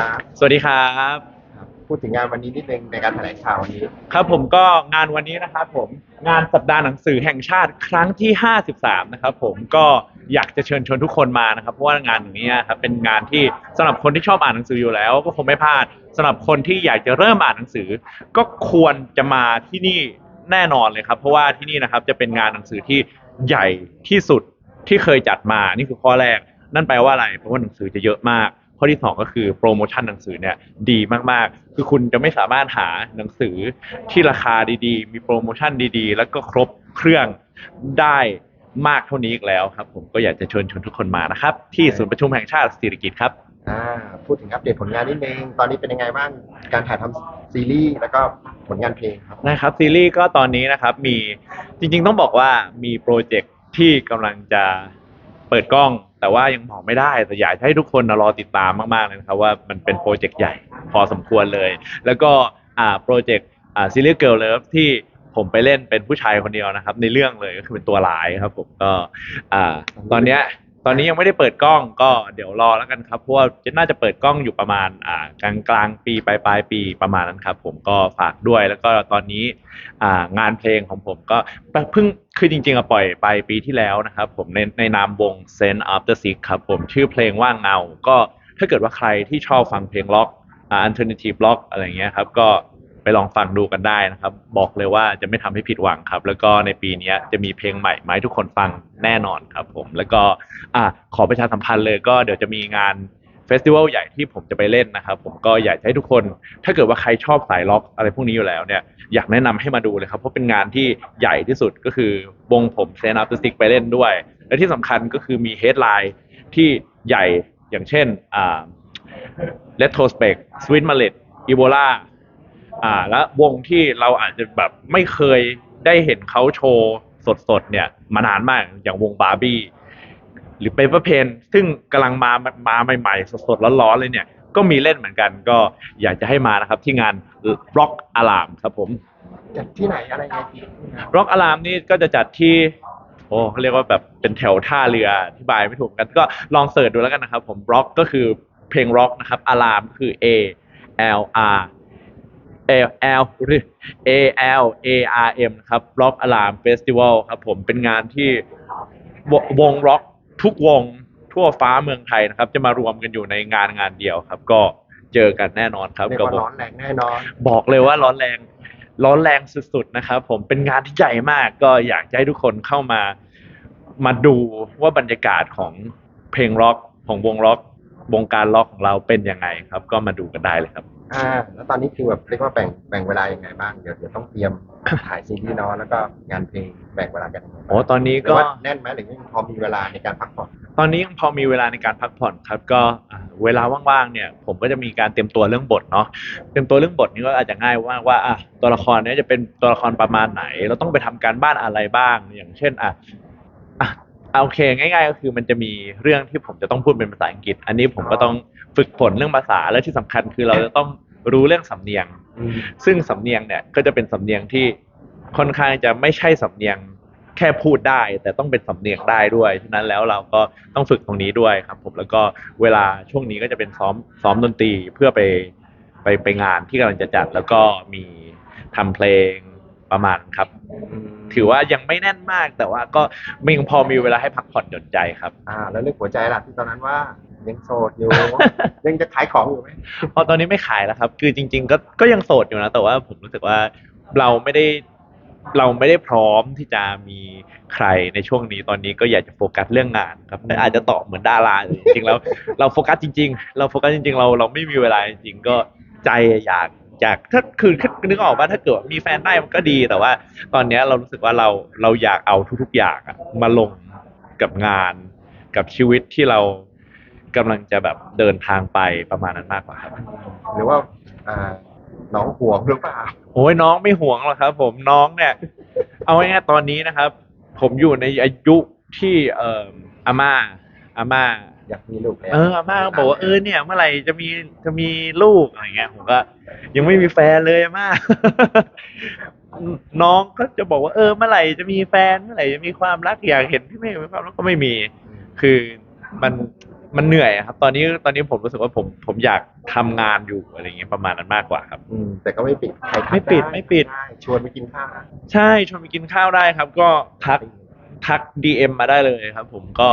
ครับสวัสดีครับครับ พูดถึงงานวันนี้นิดนึงในการแถลงข่าววันนี้ ครับผมก็งานวันนี้นะครับผมงานสัปดาห์หนังสือแห่งชาติครั้งที่ 53 นะครับผมก็อยากจะเชิญชวนทุกคนมานะครับเพราะว่างานอย่างนี้ครับเป็นงานที่สำหรับคนที่ชอบอ่านหนังสืออยู่แล้ว ก็คงไม่พลาดสำหรับคนที่อยากจะเริ่มอ่านหนังสือ ก็ควรจะมาที่นี่แน่นอนเลยครับ เพราะว่าที่นี่นะครับจะเป็นงานหนังสือที่ใหญ่ที่สุดที่เคยจัดมานี่คือข้อแรก นั่นแปลว่าอะไรเพราะว่าหนังสือจะเยอะมาก ข้อที่สองก็คือโปรโมชั่นหนังสือเนี่ยดีมากๆ คือคุณจะไม่สามารถหาหนังสือที่ราคาดีๆ มีโปรโมชั่นดีๆ แล้วก็ครบเครื่องได้มากเท่านี้อีกแล้วครับ ผมก็อยากจะเชิญชวนทุกคนมานะครับ ที่ศูนย์ประชุมแห่งชาติสิริกิติ์ครับ อ่าพูดถึงอัปเดตผลงานนิดนึง ตอนนี้เป็นยังไงบ้าง การถ่ายทำซีรีส์แล้วก็ผลงานเพลงครับ นะครับซีรีส์ก็ตอนนี้นะครับมีจริงๆต้องบอกว่ามีโปรเจกต์ที่กำลังจะเปิดกล้อง แต่ว่ายังบอกไม่ได้แต่อยากให้ทุกคนรอติดตามมากๆเลยนะครับว่ามันเป็นโปรเจกต์ใหญ่พอสมควรเลย แล้วก็อ่าโปรเจกต์อ่าซีรีส์เกิร์ลเลิฟที่ผมไปเล่นเป็นผู้ชายคนเดียวนะครับ ในเรื่องเลยก็คือเป็นตัวร้ายครับผมก็อ่าตอนเนี้ย ตอนนี้ยังไม่ได้เปิดกล้องก็เดี๋ยวรอแล้วกันครับเพราะว่าจะน่าจะเปิดกล้องอยู่ประมาณอ่ากลางกลางปีปลายปลายปีประมาณนั้นครับ ผมก็ฝากด้วยแล้วก็ตอนนี้อ่างานเพลงของผมก็เพิ่งคือจริงๆอะปล่อยไปปีที่แล้วนะครับ ผมในในนามวง Sense After Six ครับผมชื่อเพลงว่าเงา ก็ถ้าเกิดว่าใครที่ชอบฟังเพลงล็อกอ่า alternative rock อะไรเงี้ยครับก็ ไปลองฟังดูกันได้นะครับ บอกเลยว่าจะไม่ทำให้ผิดหวังครับ แล้วก็ในปีนี้จะมีเพลงใหม่มาให้ทุกคนฟังแน่นอนครับผม แล้วก็อะขอประชาสัมพันธ์เลยก็เดี๋ยวจะมีงานเฟสติวัลใหญ่ที่ผมจะไปเล่นนะครับ ผมก็อยากให้ทุกคน ถ้าเกิดว่าใครชอบสายล็อกอะไรพวกนี้อยู่แล้วเนี่ยอยากแนะนำให้มาดูเลยครับ เพราะเป็นงานที่ใหญ่ที่สุดก็คือวงผมเซนอัพสติกไปเล่นด้วย และที่สำคัญก็คือมีเฮดไลน์ที่ใหญ่อย่างเช่นอ่า Retrospect Sweet Mallet Ebola อ่า และวงที่เราอาจจะแบบไม่เคยได้เห็นเขาโชว์สดๆเนี่ยมานานมากอย่างวงบาร์บี้หรือเปเปอร์เพนซึ่งกำลังมามาใหม่ๆ สดๆร้อนๆเลยเนี่ย ก็มีเล่นเหมือนกันก็อยากจะให้มานะครับที่งาน Rock Alarm ครับผมจากที่ไหนอะไรไงพี่ Rock Alarm นี่ก็จะจัดที่โอ้เขาเรียกว่าแบบเป็นแถวท่าเรืออธิบายไม่ถูกกัน ก็ลองเสิร์ชดูแล้วกันนะครับ ผม Rock ก็คือเพลง Rock นะครับ Alarm คือ A L R A L หรือ A L A R M ครับ Rock Alarm Festival ครับผมเป็นงานที่ววงร็อกทุกวงทั่วฟ้าเมืองไทยนะครับ จะมารวมกันอยู่ในงานงานเดียวครับ ก็เจอกันแน่นอนครับเรียกกับว่าวงร้อนแรงแน่นอน บอกเลยว่าร้อนแรงร้อนแรงสุดๆนะครับ ผมเป็นงานที่ใหญ่มากก็อยากจะให้ทุกคนเข้ามามาดูว่าบรรยากาศของเพลงร็อกของวงร็อก วงการร็อกของเราเป็นยังไงครับ ก็มาดูกันได้เลยครับอ่าแล้วตอนนี้คือแบบเรียกว่าแบ่งแบ่งเวลายังไงบ้างเดี๋ยวเดี๋ยวต้องเตรียมถ่ายซีรีส์เนาะแล้วก็งานเพลงแบ่งเวลากันยังไงบ้างโอ้ตอนนี้หรืก็ อว่าแน่นไหมหรือยังพอมีเวลาในการพักผ่อน ตอนนี้ยังพอมีเวลาในการพักผ่อนครับก็อ่าเวลาว่างๆเนี่ย ผมก็จะมีการเตรียมตัวเรื่องบทเนาะเตรียมตัวเรื่องบทนี่ก็อาจจะง่ายว่ากว่าอะตัวละครเนี้จะเป็นตัวละครประมาณไหน เราต้องไปทำการบ้านอะไรบ้าง อย่างเช่นอะอะเอา โอเคง่ายๆ ก็คือมันจะมีเรื่องที่ผมจะต้องพูดเป็นภาษาอังกฤษ อันนี้ผมก็ต้องฝึกฝนเรื่องภาษาและที่สำคัญคือเราจะต้องรู้เรื่องสำเนียง ซึ่งสำเนียงเนี่ยก็จะเป็นสำเนียงที่ค่อนข้างจะไม่ใช่สำเนียงแค่พูดได้ แต่ต้องเป็นสำเนียงได้ด้วยฉะนั้นแล้วเราก็ต้องฝึกตรงนี้ด้วยครับ ผมแล้วก็เวลาช่วงนี้ก็จะเป็นซ้อมซ้อมดนตรีเพื่อไปไปไปงานที่กำลังจะจัด แล้วก็มีทำเพลง ประมาณครับ ถือว่ายังไม่แน่นมากแต่ว่าก็ยังพอมีเวลาให้พักผ่อนหย่อนใจครับ อ่า แล้วเรื่องหัวใจล่ะที่ตอนนั้นว่ายังโสดอยู่ ยังจะขายของอยู่ไหมพอตอนนี้ไม่ขายแล้วครับ คือจริง ๆ ก็ก็ยังโสดอยู่นะ แต่ว่าผมรู้สึกว่าเราไม่ได้เราไม่ได้พร้อมที่จะมีใครในช่วงนี้ตอนนี้ก็อยากจะโฟกัสเรื่องงานครับแต่อาจจะตอบเหมือนดาราเลยจริงๆแล้วเราโฟกัสจริง ๆ เราโฟกัสจริง ๆ เราเราไม่มีเวลาจริงๆก็ใจอยาก อยากถ้าคือคือนึกออกว่าถ้าเกิดว่ามีแฟนได้มันก็ดีแต่ว่า ตอนเนี้ยเรารู้สึกว่าเราเราอยากเอาทุกๆอย่างอะมาลงกับงาน กับชีวิตที่เรากำลังจะแบบเดินทางไปประมาณนั้นมากกว่าครับ หรือว่าอ่าน้องห่วงหรือเปล่าโอ้ยน้องไม่ห่วงหรอกครับ ผมน้องเนี่ย เอาง่ายๆตอนนี้นะครับ ผมอยู่ในอายุที่เอ่ออาม่าอาม่า อยากมีลูกแล้วเอออาม่าก็บอกว่าเออเนี่ย เมื่อไหร่จะมีจะมีลูกอะไรเงี้ยผมก็ ยังไม่มีแฟนเลยอาม่า น้องก็จะบอกว่าเออเมื่อไหร่จะมีแฟนเมื่อไหร่จะมีความรักอยากเห็นพี่เมย์มีความรักก็ไม่มี คือมันมันเหนื่อยอะครับ ตอนนี้ตอนนี้ผมรู้สึกว่าผมผมอยากทำงานอยู่อะไรเงี้ยประมาณนั้นมากกว่าครับ อืมแต่ก็ไม่ปิดใครทักไม่ปิดด้ไม่ปิดได้ชวนไปกินข้าวใช่ชวนไปกินข้าวได้ครับ ก็ทักทัก DM มาได้เลยครับ ผมก็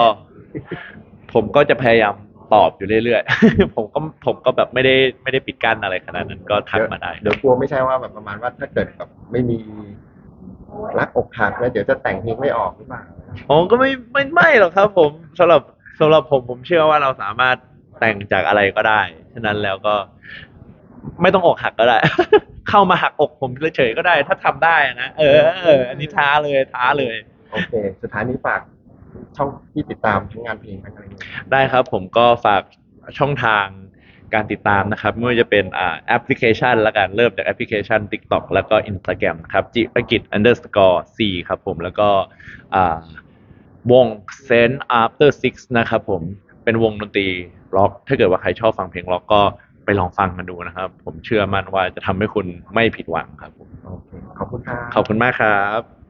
ผมก็จะพยายามตอบอยู่เรื่อยๆ ผมก็ผมก็แบบไม่ได้ไม่ได้ปิดกั้นอะไรขนาดนั้นก็ทักมาได้ เดี๋ยวกลัวไม่ใช่ว่าแบบประมาณว่าถ้าเกิดแบบไม่มีรักอกหักแล้วเดี๋ยวจะแต่งเพลงไม่ออกหรือเปล่าผมก็ไม่ไม่ไม่หรอกครับ ผมสำหรับสำหรับผมผมเชื่อว่าเราสามารถแต่งจากอะไรก็ได้ ฉะนั้นแล้วก็ไม่ต้องอกหักก็ได้ เข้ามาหักอกผมเฉยๆก็ได้ ถ้าทำได้นะเออเอออันนี้ท้าเลยท้าเลย โอเค สุดท้ายนี้ฝาก ช่องที่ติดตามทั้งงานเพลงทั้งอะไรอย่างเงี้ยได้ครับผมก็ฝากช่องทางการติดตามนะครับไม่ว่าจะเป็นอ่าแอปพลิเคชันละกันเริ่มจากแอปพลิเคชัน TikTok แล้วก็ Instagram นะครับจิรกิจ underscore c ครับผมแล้วก็อ่าวง Sense After Six นะครับผมเป็นวงดนตรีร็อก ถ้าเกิดว่าใครชอบฟังเพลงร็อกก็ไปลองฟังกันดูนะครับ ผมเชื่อมั่นว่าจะทำให้คุณไม่ผิดหวังครับผมโอเคขอบคุณครับขอบคุณมากครับ